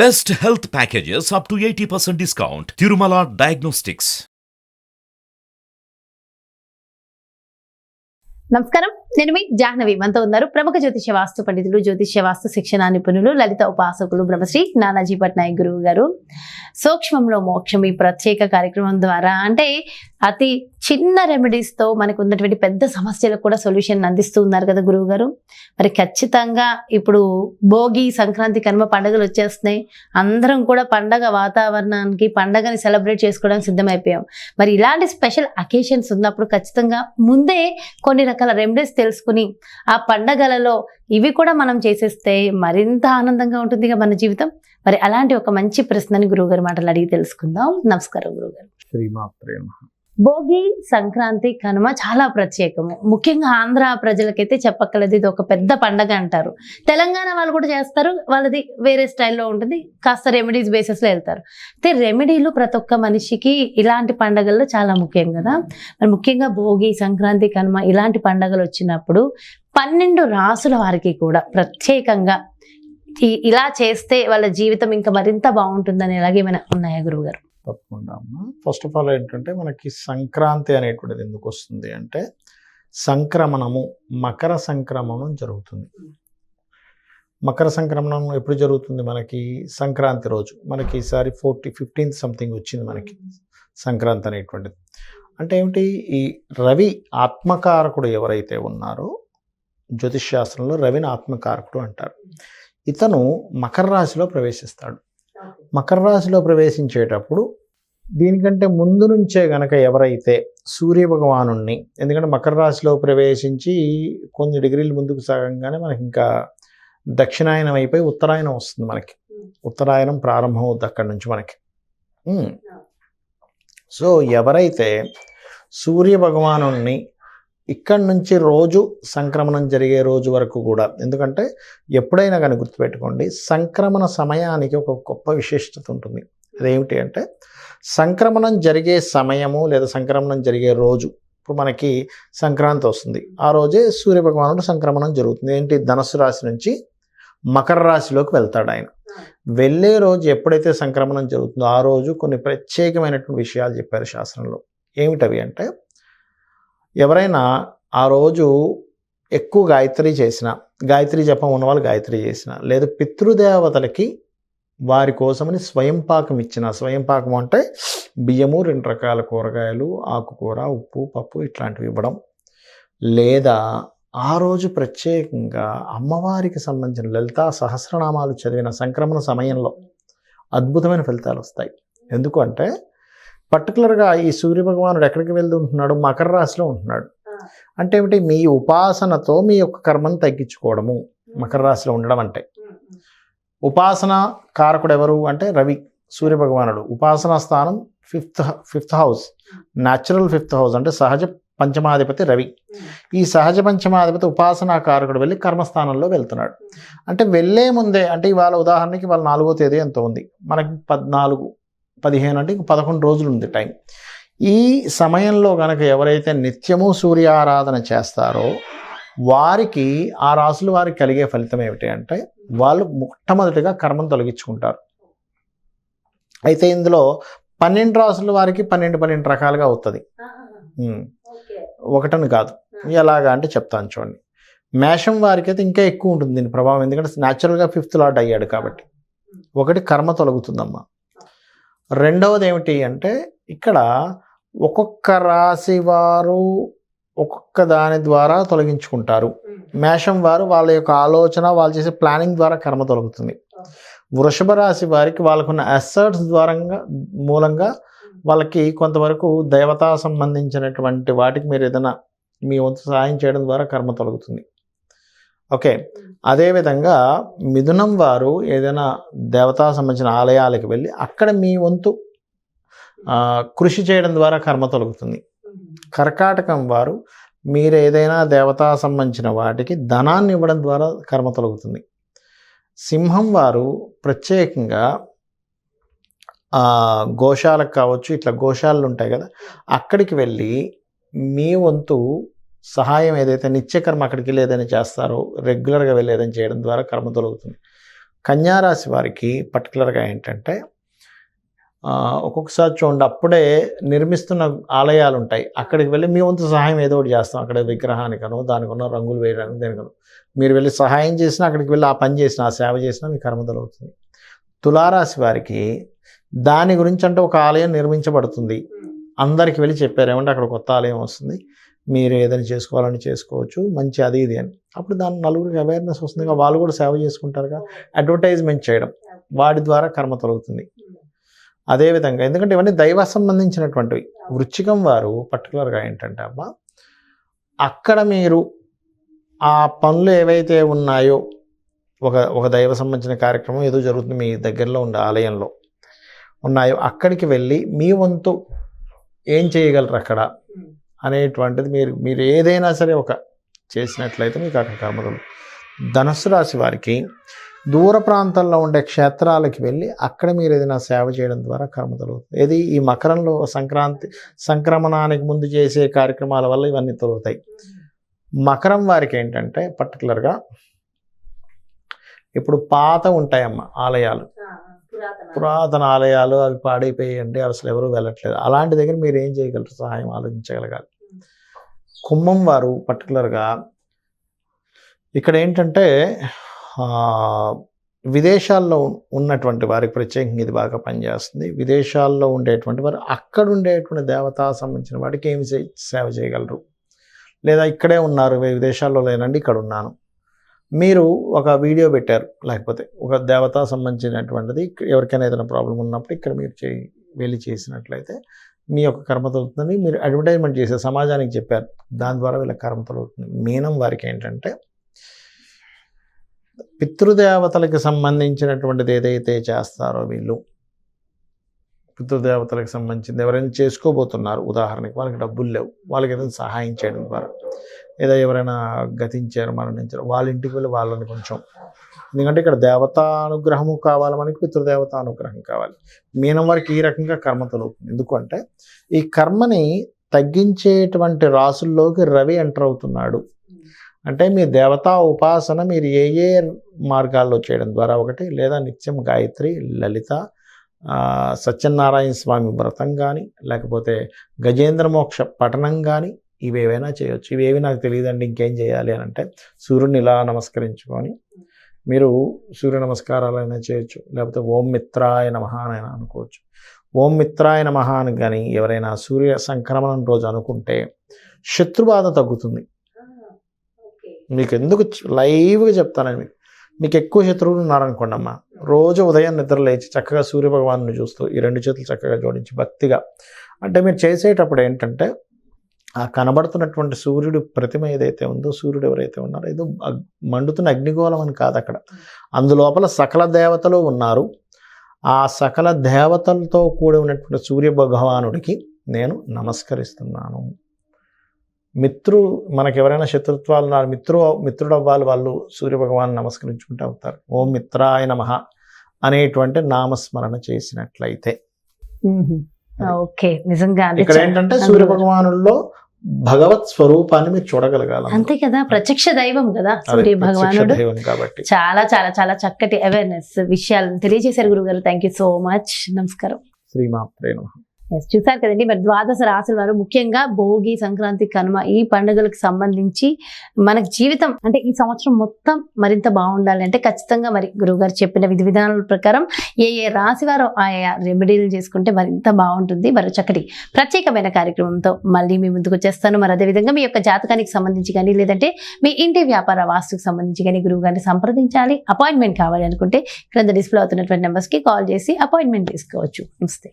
Best health packages up to eighty percent discount Tirumala diagnostics నమస్కారం. నేను మీ జాహ్నవి. మనతో ఉన్నారు ప్రముఖ జ్యోతిష్య వాస్తు పండితులు జ్యోతిష్య వాస్తు శిక్షణ నిపుణులు లలిత ఉపాసకులు బ్రహ్మశ్రీ నానాజీ పట్నాయక్ గురువు గారు. సూక్ష్మంలో మోక్షం ఈ ప్రత్యేక కార్యక్రమం ద్వారా అంటే అతి చిన్న రెమెడీస్తో మనకు ఉన్నటువంటి పెద్ద సమస్యలకు కూడా సొల్యూషన్ అందిస్తూ ఉన్నారు కదా గురువు గారు మరి ఖచ్చితంగా ఇప్పుడు భోగి సంక్రాంతి కనుమ పండుగలు వచ్చేస్తున్నాయి. అందరం కూడా పండగ వాతావరణానికి పండగని సెలబ్రేట్ చేసుకోవడానికి సిద్ధమైపోయాం. మరి ఇలాంటి స్పెషల్ అకేషన్స్ ఉన్నప్పుడు ఖచ్చితంగా ముందే కొన్ని రకాల రెమెడీస్ తెలుసుకుని ఆ పండగలలో ఇవి కూడా మనం చేసేస్తే మరింత ఆనందంగా ఉంటుందిగా మన జీవితం. మరి అలాంటి ఒక మంచి ప్రశ్నని గురువుగారి మాటలు అడిగి తెలుసుకుందాం. నమస్కారం గురువుగారు. శ్రీమాత్రే భోగి సంక్రాంతి కనుమ చాలా ప్రత్యేకము. ముఖ్యంగా ఆంధ్ర ప్రజలకైతే చెప్పక్కలేదు ఇది ఒక పెద్ద పండగ అంటారు. తెలంగాణ వాళ్ళు కూడా చేస్తారు వాళ్ళది వేరే స్టైల్లో ఉంటుంది కాస్త రెమెడీస్ బేసిస్లో వెళ్తారు. అయితే రెమెడీలు ప్రతి ఒక్క మనిషికి ఇలాంటి పండగల్లో చాలా ముఖ్యం కదా. మరి ముఖ్యంగా భోగి సంక్రాంతి కనుమ ఇలాంటి పండగలు వచ్చినప్పుడు పన్నెండు రాసుల వారికి కూడా ప్రత్యేకంగా ఇలా చేస్తే వాళ్ళ జీవితం ఇంకా మరింత బాగుంటుందని ఎలాగేమైనా ఉన్నాయా గురువు గారు తప్పకుండా అమ్మ. ఫస్ట్ ఆఫ్ ఆల్ ఏంటంటే మనకి సంక్రాంతి అనేటువంటిది ఎందుకు వస్తుంది అంటే సంక్రమణము మకర సంక్రమణం జరుగుతుంది. మకర సంక్రమణం ఎప్పుడు జరుగుతుంది మనకి? సంక్రాంతి రోజు. మనకి ఈసారి ఫోర్టీ ఫిఫ్టీన్త్ సంథింగ్ వచ్చింది మనకి సంక్రాంతి అనేటువంటిది. అంటే ఏమిటి? ఈ రవి ఆత్మకారకుడు ఎవరైతే ఉన్నారో జ్యోతిష్ శాస్త్రంలో రవిని ఆత్మకారకుడు అంటారు. ఇతను మకర రాశిలో ప్రవేశిస్తాడు. మకర రాశిలో ప్రవేశించేటప్పుడు దీనికంటే ముందు నుంచే గనక ఎవరైతే సూర్య భగవాను ఎందుకంటే మకర రాశిలో ప్రవేశించి కొన్ని డిగ్రీలు ముందుకు సాగంగానే మనకి ఇంకా దక్షిణాయనం అయిపోయి ఉత్తరాయణం వస్తుంది మనకి. ఉత్తరాయణం ప్రారంభం అవుతుంది అక్కడి నుంచి మనకి. సో ఎవరైతే సూర్య భగవాను ఇక్కడి నుంచి రోజు సంక్రమణం జరిగే రోజు వరకు కూడా. ఎందుకంటే ఎప్పుడైనా కానీ గుర్తుపెట్టుకోండి సంక్రమణ సమయానికి ఒక గొప్ప విశిష్టత ఉంటుంది. అదేమిటి అంటే సంక్రమణం జరిగే సమయము లేదా సంక్రమణం జరిగే రోజు ఇప్పుడు మనకి సంక్రాంతి వస్తుంది. ఆ రోజే సూర్యభగవానుడు సంక్రమణం జరుగుతుంది. ఏంటి? ధనుసు రాశి నుంచి మకర రాశిలోకి వెళ్తాడు ఆయన. వెళ్ళే రోజు ఎప్పుడైతే సంక్రమణం జరుగుతుందో ఆ రోజు కొన్ని ప్రత్యేకమైనటువంటి విషయాలు చెప్పారు శాస్త్రంలో. ఏమిటవి అంటే ఎవరైనా ఆ రోజు ఎక్కువ గాయత్రి చేసిన గాయత్రి జపం ఉన్న వాళ్ళు గాయత్రి చేసిన లేదా పితృదేవతలకి వారి కోసమని స్వయం పాకం ఇచ్చిన స్వయం పాకం అంటే బియ్యము రెండు రకాల కూరగాయలు ఆకుకూర ఉప్పు పప్పు ఇట్లాంటివి ఇవ్వడం. లేదా ఆ రోజు ప్రత్యేకంగా అమ్మవారికి సంబంధించిన లలితా సహస్రనామాలు చదివిన సంక్రమణ సమయంలో అద్భుతమైన ఫలితాలు వస్తాయి. ఎందుకు అంటే పర్టికులర్గా ఈ సూర్యభగవానుడు ఎక్కడికి వెళ్తూ ఉంటున్నాడు? మకర రాశిలో ఉంటున్నాడు. అంటే ఏమిటి? మీ ఉపాసనతో మీ యొక్క కర్మను తగ్గించుకోవడము మకర రాశిలో ఉండడం అంటే. ఉపాసన కారకుడు ఎవరు అంటే రవి సూర్యభగవానుడు. ఉపాసనా స్థానం fifth fifth house. Natural fifth house అంటే సహజ పంచమాధిపతి రవి. ఈ సహజ పంచమాధిపతి ఉపాసనా కారకుడు వెళ్ళి కర్మస్థానంలో వెళ్తున్నాడు. అంటే వెళ్ళే ముందే అంటే ఇవాళ ఉదాహరణకి వాళ్ళ నాలుగో తేదీ ఎంత ఉంది. మనకి పద్నాలుగు పదిహేను అంటే ఇంక పదకొండు రోజులు ఉంది టైం. ఈ సమయంలో కనుక ఎవరైతే నిత్యము సూర్య ఆరాధన చేస్తారో వారికి ఆ రాసుల వారికి కలిగే ఫలితం ఏమిటి అంటే వాళ్ళు మొట్టమొదటిగా కర్మను తొలగించుకుంటారు. అయితే ఇందులో పన్నెండు రాసుల వారికి పన్నెండు పన్నెండు రకాలుగా అవుతుంది. ఒకటని కాదు. ఎలాగా అంటే చెప్తాను చూడండి. మేషం వారికి అయితే ఇంకా ఎక్కువ ఉంటుంది దీని ప్రభావం. ఎందుకంటే న్యాచురల్గా ఫిఫ్త్ లాట్ అయ్యాడు కాబట్టి. ఒకటి కర్మ తొలగుతుందమ్మా. రెండవది ఏమిటి అంటే ఇక్కడ ఒక్కొక్క రాశి వారు ఒక్కొక్క దాని ద్వారా తొలగించుకుంటారు. మేషం వారు వాళ్ళ యొక్క ఆలోచన వాళ్ళు చేసే ప్లానింగ్ ద్వారా కర్మ తొలగుతుంది. వృషభ రాశి వారికి వాళ్ళకున్న అసర్ట్స్ ద్వారంగా మూలంగా వాళ్ళకి కొంతవరకు దేవతా సంబంధించినటువంటి వాటికి మీరు ఏదైనా మీ వంతు సహాయం చేయడం ద్వారా కర్మ తొలగుతుంది. ఓకే. అదేవిధంగా మిథునం వారు ఏదైనా దేవతా సంబంధించిన ఆలయాలకు వెళ్ళి అక్కడ మీ వంతు కృషి చేయడం ద్వారా కర్మ తొలగుతుంది. కర్కాటకం వారు మీరు ఏదైనా దేవతా సంబంధించిన వాటికి ధనాన్ని ఇవ్వడం ద్వారా కర్మ తొలగుతుంది. సింహం వారు ప్రత్యేకంగా గోశాలకు కావచ్చు ఇట్లా గోశాలలు ఉంటాయి కదా అక్కడికి వెళ్ళి మీ వంతు సహాయం ఏదైతే నిత్యకర్మ అక్కడికి వెళ్ళి ఏదైనా చేస్తారో రెగ్యులర్గా వెళ్ళి ఏదైనా చేయడం ద్వారా కర్మ తొలగుతుంది. కన్యారాశి వారికి పర్టికులర్గా ఏంటంటే ఒక్కొక్కసారి చూడండి అప్పుడే నిర్మిస్తున్న ఆలయాలు ఉంటాయి అక్కడికి వెళ్ళి మీ వంతు సహాయం ఏదో ఒకటి చేస్తాం. అక్కడ విగ్రహానికనో దానికనో రంగులు వేయడానికి దేనికనో. మీరు వెళ్ళి సహాయం చేసినా అక్కడికి వెళ్ళి ఆ పని చేసినా ఆ సేవ చేసినా మీ కర్మదలు అవుతుంది తులారాశి వారికి దాని గురించి అంటే ఒక ఆలయం నిర్మించబడుతుంది. అందరికి వెళ్ళి చెప్పారు ఏమంటే అక్కడ కొత్త ఆలయం వస్తుంది. మీరు ఏదైనా చేసుకోవాలని చేసుకోవచ్చు మంచి అది ఇది అని. అప్పుడు దాని నలుగురికి అవేర్నెస్ వస్తుంది వాళ్ళు కూడా సేవ చేసుకుంటారుగా అడ్వర్టైజ్మెంట్ చేయడం వాటి ద్వారా కర్మ తొలగుతుంది. అదేవిధంగా ఎందుకంటే ఇవన్నీ దైవ సంబంధించినటువంటివి. వృచ్చికం వారు పర్టికులర్గా ఏంటంటే అమ్మా అక్కడ మీరు ఆ పనులు ఏవైతే ఉన్నాయో ఒక ఒక దైవ సంబంధించిన కార్యక్రమం ఏదో జరుగుతుంది మీ దగ్గరలో ఉండే ఆలయంలో ఉన్నాయో అక్కడికి వెళ్ళి మీ వంతు ఏం చేయగలరు అక్కడ? అనేటువంటిది మీరు మీరు ఏదైనా సరే ఒక చేసినట్లయితే మీకు అక్కడ కర్మలు. ధనుస్సు రాశి వారికి దూర ప్రాంతంలో ఉండే క్షేత్రాలకి వెళ్ళి అక్కడ మీరు ఏదైనా సేవ చేయడం ద్వారా కర్మ ఇది ఏది ఈ మకరంలో సంక్రాంతి సంక్రమణానికి ముందు చేసే కార్యక్రమాల వల్ల ఇవన్నీ తొలుగుతాయి. మకరం వారికి ఏంటంటే పర్టికులర్గా ఇప్పుడు పాత ఉంటాయమ్మ ఆలయాలు. పురాతన ఆలయాలు అవి పాడైపోయాయండి అసలు ఎవరు వెళ్ళట్లేదు. అలాంటి దగ్గర మీరు ఏం చేయగలరు? సహాయం ఆలోచించగలగాలి. కుంభం వారు పర్టికులర్గా ఇక్కడ ఏంటంటే విదేశాల్లో ఉన్నటువంటి వారికి ప్రత్యేకంగా ఇది బాగా పనిచేస్తుంది. విదేశాల్లో ఉండేటువంటి వారు అక్కడ ఉండేటువంటి దేవతా సంబంధించిన వాడికి ఏమి చే- సేవ చేయగలరు? లేదా ఇక్కడే ఉన్నారు విదేశాల్లో లేనండి ఇక్కడ ఉన్నాను. మీరు ఒక వీడియో పెట్టారు లేకపోతే ఒక దేవతా సంబంధించినటువంటిది ఎవరికైనా ఏదైనా ప్రాబ్లం ఉన్నప్పుడు ఇక్కడ మీరు చేయి వెళ్ళి చేసినట్లయితే మీ యొక్క కర్మ తొలుగుతుంది మీరు అడ్వర్టైజ్మెంట్ చేసే సమాజానికి చెప్పారు. దాని ద్వారా వీళ్ళ కర్మ తొలుగుతుంది మీనం వారికి ఏంటంటే పితృదేవతలకు సంబంధించినటువంటిది ఏదైతే చేస్తారో వీళ్ళు పితృదేవతలకు సంబంధించింది ఎవరైనా చేసుకోబోతున్నారు ఉదాహరణకి వాళ్ళకి డబ్బులు లేవు వాళ్ళకి ఏదైనా సహాయం చేయడం ద్వారా. ఏదో ఎవరైనా గతించారు మరణించారు వాళ్ళ ఇంటికి వెళ్ళి వాళ్ళని కొంచెం. ఎందుకంటే ఇక్కడ దేవతా అనుగ్రహము కావాలి మనకి పితృదేవత అనుగ్రహం కావాలి. మీనం వారికి ఈ రకంగా కర్మ తొలుగుతుంది. ఎందుకంటే ఈ కర్మని తగ్గించేటువంటి రాసుల్లోకి రవి ఎంటర్ అవుతున్నాడు. అంటే మీ దేవతా ఉపాసన మీరు ఏ ఏ మార్గాల్లో చేయడం ద్వారా ఒకటి లేదా నిత్యం గాయత్రి లలిత సత్యనారాయణ స్వామి వ్రతం కానీ లేకపోతే గజేంద్ర మోక్ష పఠనం కానీ ఇవేవైనా చేయొచ్చు. ఇవేవి నాకు తెలియదండి ఇంకేం చేయాలి అని అంటే సూర్యుని ఇలా నమస్కరించుకొని మీరు సూర్య నమస్కారాలైనా చేయొచ్చు. లేకపోతే ఓం మిత్రాయ నమః అని అనుకోవచ్చు. ఓం మిత్రాయ నమః అని కానీ ఎవరైనా సూర్య సంక్రమణం రోజు అనుకుంటే శత్రుబాధ తగ్గుతుంది. మీకు ఎందుకు లైవ్గా చెప్తానండి మీకు. మీకు ఎక్కువ శత్రువులు ఉన్నారనుకోండి అమ్మా రోజు ఉదయం నిద్ర లేచి చక్కగా సూర్య భగవాను చూస్తూ ఈ రెండు చేతులు చక్కగా జోడించి భక్తిగా అంటే మీరు చేసేటప్పుడు ఏంటంటే ఆ కనబడుతున్నటువంటి సూర్యుడు ప్రతిమ ఏదైతే ఉందో సూర్యుడు ఎవరైతే ఉన్నారో ఏదో మండుతున్న అగ్నిగోళం అని కాదు అక్కడ. అందులోపల సకల దేవతలు ఉన్నారు. ఆ సకల దేవతలతో కూడి ఉన్నటువంటి సూర్య భగవానుడికి నేను నమస్కరిస్తున్నాను. మిత్రు మనకి ఎవరైనా శత్రుత్వాలు ఉన్నారు మిత్రు మిత్రుడు అవ్వాలి వాళ్ళు సూర్య భగవాన్ నమస్కరించుకుంటూ అవుతారు ఓం మిత్రాయ నమ అనేటువంటి నామస్మరణ చేసినట్లయితే. ఓకే. నిజంగా ఇక్కడ ఏంటంటే సూర్య భగవానుల్లో భగవత్ స్వరూపాన్ని మీరు చూడగలగాలి అంతే కదా ప్రత్యక్ష దైవం కదా సూర్య భగవానుడు. కాబట్టి. చాలా చాలా చాలా చక్కటి అవేర్నెస్ విషయాలను తెలియజేశారు గురుగారు థ్యాంక్ యూ సో మచ్ నమస్కారం. శ్రీమాత్రే నమ. ఎస్ చూసారు కదండి మరి ద్వాదశ రాశుల వారు ముఖ్యంగా భోగి సంక్రాంతి కనుమ ఈ పండుగలకు సంబంధించి మనకు జీవితం అంటే ఈ సంవత్సరం మొత్తం మరింత బాగుండాలి అంటే ఖచ్చితంగా మరి గురువుగారు చెప్పిన విధి విధానాల ప్రకారం ఏ ఏ రాశి వారు ఆయా రెమెడీలు చేసుకుంటే మరింత బాగుంటుంది. మరి చక్కటి ప్రత్యేకమైన కార్యక్రమంతో మళ్ళీ మీ ముందుకు వచ్చేస్తాను. మరి అదేవిధంగా మీ యొక్క జాతకానికి సంబంధించి కానీ లేదంటే మీ ఇంటి వ్యాపార వాస్తుకు సంబంధించి కానీ గురువుగారిని సంప్రదించాలి. అపాయింట్మెంట్ కావాలి అనుకుంటే క్రింద డిస్ప్లే అవుతున్నటువంటి నెంబర్స్కి కాల్ చేసి అపాయింట్మెంట్ తీసుకోవచ్చు. నమస్తే.